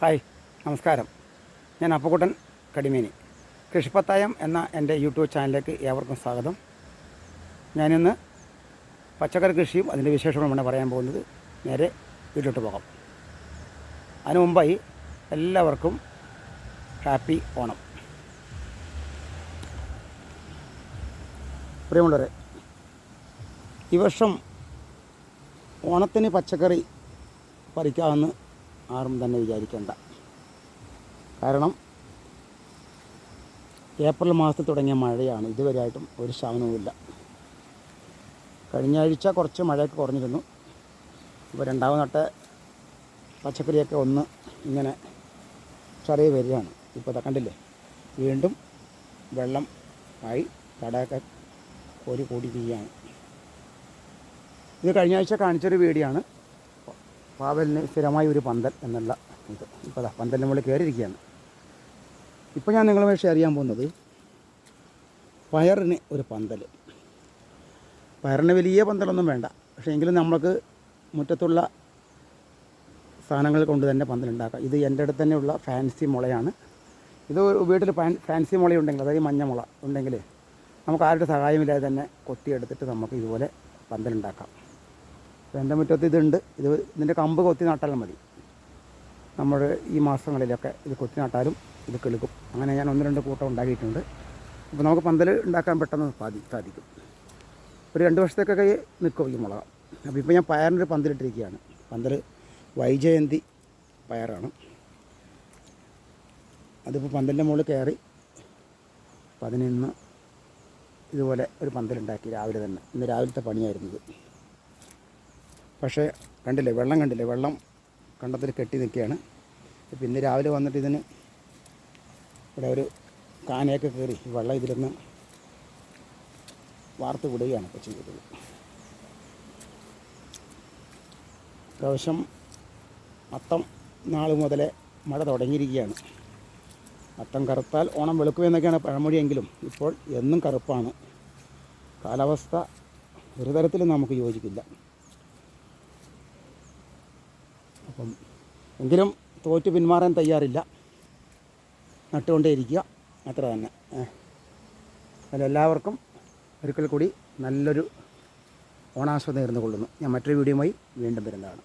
Hi നമസ്കാരം. ഞാൻ അപ്പക്കുട്ടൻ കടിമേനി. കൃഷിപ്പത്തായം എന്ന എന്റെ യൂട്യൂബ് ചാനലിലേക്ക് ഏവർക്കും സ്വാഗതം. ഞാനിന്ന് പച്ചക്കറി കൃഷിയും അതിന്റെ വിശേഷങ്ങളുമാണ് പറയാൻ പോകുന്നത് നേരെ വീട്ടിലോട്ട് പോകാം. അതിനു മുമ്പായി എല്ലാവർക്കും ഹാപ്പി ഓണം. പ്രിയമുള്ളവരെ ഈ വർഷം ഓണത്തിന് പച്ചക്കറി പറിക്കാമെന്ന് ആരും തന്നെ വിചാരിക്കേണ്ട. കാരണം ഏപ്രിൽ മാസത്തിൽ തുടങ്ങിയ മഴയാണ്. ഇതുവരെയായിട്ടും ഒരു ശമനവുമില്ല. കഴിഞ്ഞ ആഴ്ച കുറച്ച് മഴയൊക്കെ കുറഞ്ഞിരുന്നു. ഇപ്പോൾ രണ്ടാമത് നട്ട പച്ചക്കറിയൊക്കെ ഒന്ന് ഇങ്ങനെ ചെറിയ വരികയാണ്. ഇപ്പോൾ ഇതാ കണ്ടില്ലേ? വീണ്ടും വെള്ളം ആയി കടയൊക്കെ കോരി കൂടിയിരിക്കുകയാണ്. ഇത് കഴിഞ്ഞ ആഴ്ച കാണിച്ചൊരു വീഡിയോ ആണ്. പാവലിന് സ്ഥിരമായ ഒരു പന്തൽ എന്നുള്ള ഇത്. ഇപ്പോൾ അതാ പന്തലിന്റെ മുകളിൽ കയറിയിരിക്കുകയാണ്. ഇപ്പോൾ ഞാൻ നിങ്ങളെ ഷെയർ ചെയ്യാൻ പോകുന്നത് പയറിന് ഒരു പന്തൽ. പയറിന് വലിയ പന്തലൊന്നും വേണ്ട. പക്ഷേ എങ്കിലും നമ്മൾക്ക് മുറ്റത്തുള്ള സാധനങ്ങൾ കൊണ്ട് തന്നെ പന്തലുണ്ടാക്കാം ഇത് എന്റെ അടുത്ത് തന്നെയുള്ള ഫാൻസി മുളയാണ്. ഇത് വീട്ടിൽ ഫാൻ ഫാൻസി മുളയുണ്ടെങ്കിൽ അതായത് മഞ്ഞ മുള ഉണ്ടെങ്കിൽ നമുക്ക് ആരുടെ സഹായമില്ലാതെ തന്നെ കൊത്തിയെടുത്തിട്ട് നമുക്ക് ഇതുപോലെ പന്തലുണ്ടാക്കാം എന്റെ മുറ്റത്ത് ഇതുണ്ട്. ഇത് ഇതിന്റെ കമ്പ് കൊത്തി നട്ടാലും മതി. നമ്മൾ ഈ മാസങ്ങളിലൊക്കെ ഇത് കൊത്തി നട്ടാലും ഇത് കിളുക്കും. അങ്ങനെ ഞാൻ ഒന്ന് രണ്ട് കൂട്ടം ഉണ്ടാക്കിയിട്ടുണ്ട്. അപ്പോൾ നമുക്ക് പന്തൽ ഉണ്ടാക്കാൻ പെട്ടെന്ന് സാധി സാധിക്കും. ഒരു രണ്ട് വർഷത്തേക്കൊക്കെ നിൽക്കും ഈ മുളക. അപ്പോൾ ഇപ്പോൾ ഞാൻ പയറിനൊരു പന്തലിട്ടിരിക്കുകയാണ്. പന്തൽ വൈജയന്തി പയറാണ്. അതിപ്പോൾ പന്തലിന്റെ മുകളിൽ കയറി പതിനൊന്ന് ഇതുപോലെ ഒരു പന്തലുണ്ടാക്കി രാവിലെ തന്നെ. ഇന്ന് രാവിലത്തെ പണിയായിരുന്നത് പക്ഷേ കണ്ടില്ലേ വെള്ളം കണ്ടില്ലേ വെള്ളം കണ്ടത്തിൽ കെട്ടി നിൽക്കുകയാണ്. പിന്നെ രാവിലെ വന്നിട്ട് ഇതിന് ഇവിടെ ഒരു കാനയൊക്കെ കയറി വെള്ളം ഇതിലൊന്ന് വാർത്ത് വിടുകയാണ് ഇപ്പോൾ ചെയ്തത്. പ്രാവശ്യം അത്തം നാൾ മുതലേ മഴ തുടങ്ങിയിരിക്കുകയാണ്. അത്തം കറുത്താൽ ഓണം വെളുക്കുമെന്നൊക്കെയാണ് പഴമൊഴിയെങ്കിലും ഇപ്പോൾ എന്നും കറുപ്പാണ്. കാലാവസ്ഥ ഒരു തരത്തിലും നമുക്ക് യോജിക്കില്ല. അപ്പം എങ്കിലും തോറ്റ് പിന്മാറാൻ തയ്യാറില്ല. നട്ടുകൊണ്ടേയിരിക്കുക. അത്ര തന്നെ. അല്ല എല്ലാവർക്കും ഒരിക്കൽ കൂടി നല്ലൊരു ഓണാസ്വദം നേർന്നു കൊള്ളുന്നു ഞാൻ മറ്റൊരു വീഡിയോയുമായി വീണ്ടും വരുന്നതാണ്.